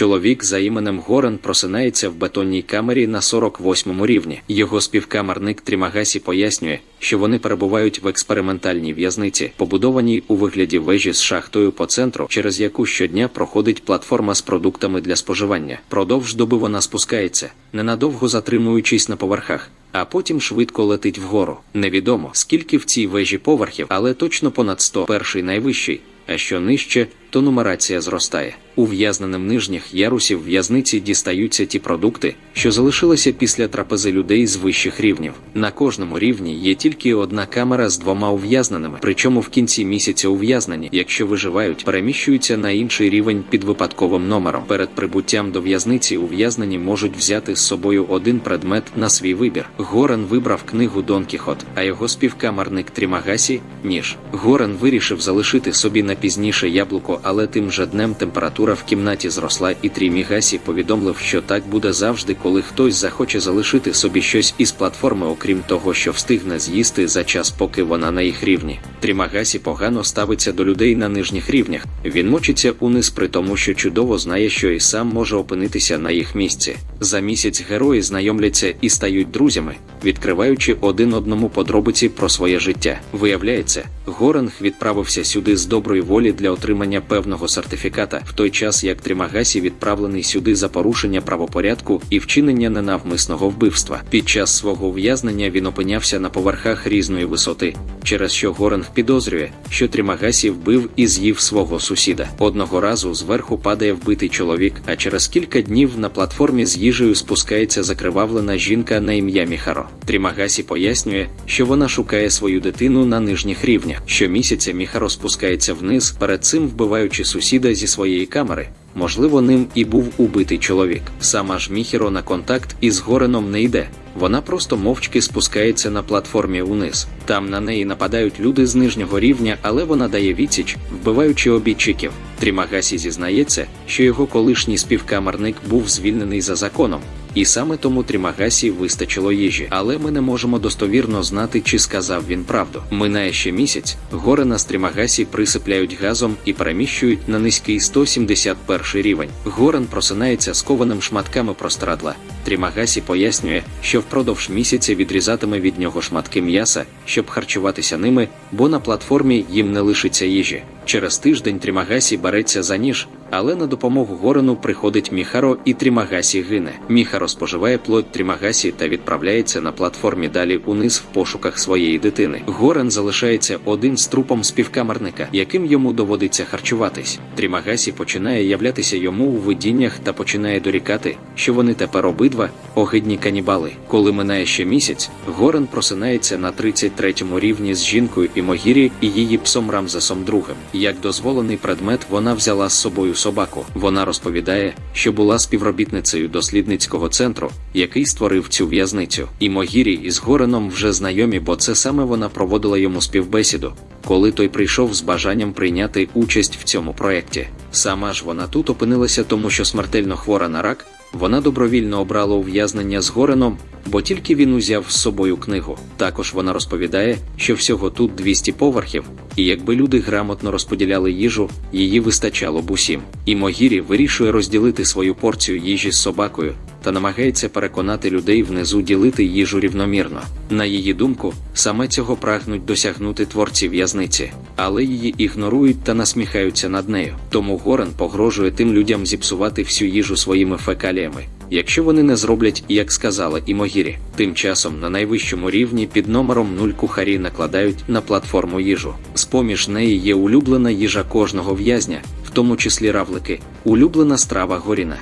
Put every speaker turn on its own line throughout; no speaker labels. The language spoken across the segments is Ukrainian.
Чоловік за іменем Горен просинається в бетонній камері на 48-му рівні. Його співкамерник Трімагасі пояснює, що вони перебувають в експериментальній в'язниці, побудованій у вигляді вежі з шахтою по центру, через яку щодня проходить платформа з продуктами для споживання. Продовж доби вона спускається, ненадовго затримуючись на поверхах. А потім швидко летить вгору. Невідомо, скільки в цій вежі поверхів, але точно понад 100. Перший найвищий, а що нижче, то нумерація зростає. Ув'язненим нижніх ярусів в'язниці дістаються ті продукти, що залишилися після трапези людей з вищих рівнів. На кожному рівні є тільки одна камера з двома ув'язненими, причому в кінці місяця ув'язнені, якщо виживають, переміщуються на інший рівень під випадковим номером. Перед прибуттям до в'язниці ув'язнені можуть взяти з собою один предмет на свій вибір. Горен вибрав книгу Дон Кіхот, а його співкамерник Трімагасі ніж. Горен вирішив залишити собі на пізніше яблуко, але тим же днем температура в кімнаті зросла, і Трімігасі повідомив, що так буде завжди, коли хтось захоче залишити собі щось із платформи, окрім того, що встигне з'їсти за час, поки вона на їх рівні. Трімагасі погано ставиться до людей на нижніх рівнях. Він мочиться униз при тому, що чудово знає, що і сам може опинитися на їх місці. За місяць герої знайомляться і стають друзями, відкриваючи один одному подробиці про своє життя. Виявляється, Горенг відправився сюди з доброї волі для отримання певного сертифіката, в той час як Трімагасі відправлений сюди за порушення правопорядку і вчинення ненавмисного вбивства. Під час свого ув'язнення він опинявся на поверхах різної висоти, через що Горенг підозрює, що Трімагасі вбив і з'їв свого сусіда. Одного разу зверху падає вбитий чоловік, а через кілька днів на платформі з їжею спускається закривавлена жінка на ім'я Міхаро. Трімагасі пояснює, що вона шукає свою дитину на нижніх рівнях. Щомісяця Міхаро спускається вниз, перед цим вбиваючи сусіда зі своєї камери. Можливо, ним і був убитий чоловік. Сама ж Міхіро на контакт із Гореном не йде. Вона просто мовчки спускається на платформі униз. Там на неї нападають люди з нижнього рівня, але вона дає відсіч, вбиваючи обійчиків. Трімагасі зізнається, що його колишній співкамерник був звільнений за законом, і саме тому Трімагасі вистачило їжі. Але ми не можемо достовірно знати, чи сказав він правду. Минає ще місяць. Горена з Трімагасі присипляють газом і переміщують на низький 171 рівень. Горен просинається скованим шматками прострадла. Трімагасі пояснює, що впродовж місяця відрізатиме від нього шматки м'яса, щоб харчуватися ними, бо на платформі їм не лишиться їжі. Через тиждень Трімагасі береться за ніж, але на допомогу Горену приходить Міхаро і Трімагасі гине. Міхаро споживає плоть Трімагасі та відправляється на платформі далі униз в пошуках своєї дитини. Горен залишається один з трупом співкамерника, яким йому доводиться харчуватись. Трімагасі починає являтися йому у видіннях та починає дорікати, що вони тепер обидва огидні канібали. Коли минає ще місяць, Горен просинається на 33-му рівні з жінкою і Могірі і її псом Рамзесом II. Як дозволений предмет, вона взяла з собою собаку. Вона розповідає, що була співробітницею дослідницького центру, який створив цю в'язницю. І Могірі із Гореном вже знайомі, бо це саме вона проводила йому співбесіду, коли той прийшов з бажанням прийняти участь в цьому проєкті. Сама ж вона тут опинилася, тому що смертельно хвора на рак. Вона добровільно обрала ув'язнення з Гореном, бо тільки він узяв з собою книгу. Також вона розповідає, що всього тут 200 поверхів, і якби люди грамотно розподіляли їжу, її вистачало б усім. І Могірі вирішує розділити свою порцію їжі з собакою та намагається переконати людей внизу ділити їжу рівномірно. На її думку, саме цього прагнуть досягнути творці в'язниці, але її ігнорують та насміхаються над нею. Тому Горен погрожує тим людям зіпсувати всю їжу своїми фекаліями. Якщо вони не зроблять, як сказала і Могірі, тим часом на найвищому рівні під номером 0 кухарі накладають на платформу їжу. З поміж неї є улюблена їжа кожного в'язня, в тому числі равлики, улюблена страва горіна.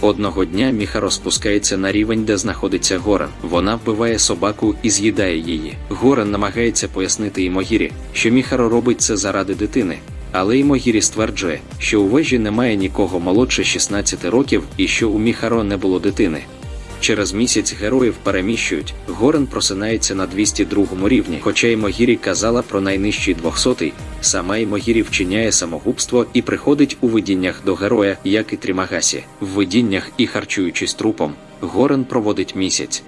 Одного дня Міха розпускається на рівень, де знаходиться Горан. Вона вбиває собаку і з'їдає її. Горан намагається пояснити Імогірі, що Міхаро робить це заради дитини. Але Імогірі стверджує, що у вежі немає нікого молодше 16 років і що у Міхаро не було дитини. Через місяць героїв переміщують. Горен просинається на 202 рівні, хоча Імогірі казала про найнижчий 200-й, Сама Імогірі вчиняє самогубство і приходить у видіннях до героя, як і Трімагасі. В видіннях і харчуючись трупом, Горен проводить місяць.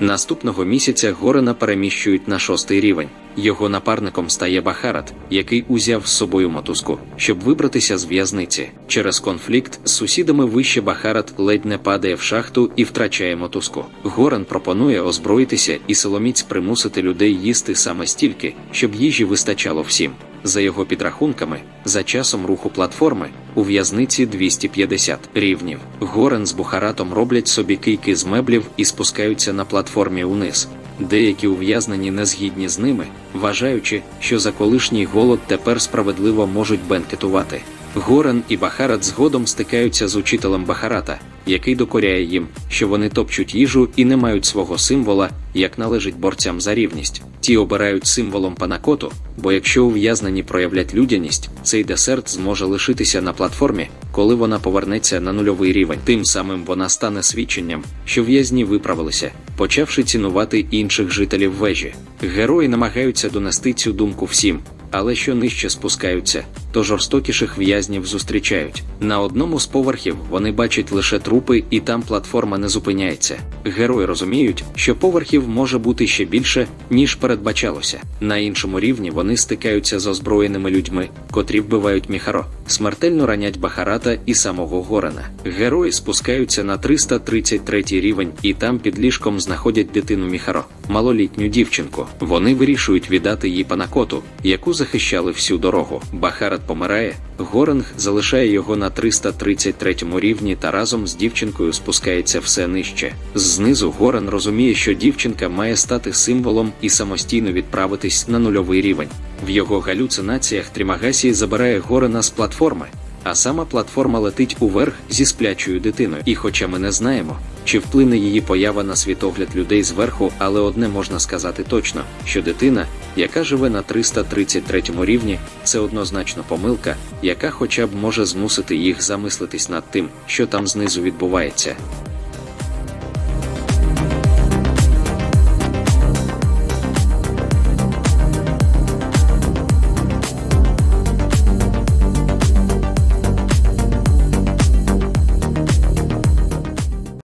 Наступного місяця Горена переміщують на шостий рівень. Його напарником стає Бахарат, який узяв з собою мотузку, щоб вибратися з в'язниці. Через конфлікт з сусідами вище Бахарат ледь не падає в шахту і втрачає мотузку. Горен пропонує озброїтися і силоміць примусити людей їсти саме стільки, щоб їжі вистачало всім. За його підрахунками, за часом руху платформи у в'язниці 250 рівнів. Горен з Бухаратом роблять собі кийки з меблів і спускаються на платформі униз. Деякі ув'язнені не згідні з ними, вважаючи, що за колишній голод тепер справедливо можуть бенкетувати. Горен і Бахарат згодом стикаються з учителем Бахарата, який докоряє їм, що вони топчуть їжу і не мають свого символа, як належить борцям за рівність. Ті обирають символом панакоту, бо якщо ув'язнені проявлять людяність, цей десерт зможе лишитися на платформі, коли вона повернеться на нульовий рівень. Тим самим вона стане свідченням, що в'язні виправилися, почавши цінувати інших жителів вежі. Герої намагаються донести цю думку всім, але що нижче спускаються, то жорстокіших в'язнів зустрічають. На одному з поверхів вони бачать лише трупи, і там платформа не зупиняється. Герої розуміють, що поверхів може бути ще більше, ніж передбачалося. На іншому рівні вони стикаються з озброєними людьми, котрі вбивають Міхаро, смертельно ранять Бахарата і самого Горена. Герої спускаються на 333 рівень, і там під ліжком знаходять дитину Міхаро, малолітню дівчинку. Вони вирішують віддати їй панакоту, яку захищали всю дорогу. Бахарат помирає, Горенг залишає його на 333 рівні та разом з дівчинкою спускається все нижче. Знизу Горен розуміє, що дівчинка має стати символом і самостійно відправитись на нульовий рівень. В його галюцинаціях Трімагасі забирає Горена з платформи, а сама платформа летить уверх зі сплячою дитиною. І хоча ми не знаємо, чи вплине її поява на світогляд людей зверху, але одне можна сказати точно, що дитина, яка живе на 333 рівні, це однозначно помилка, яка хоча б може змусити їх замислитись над тим, що там знизу відбувається.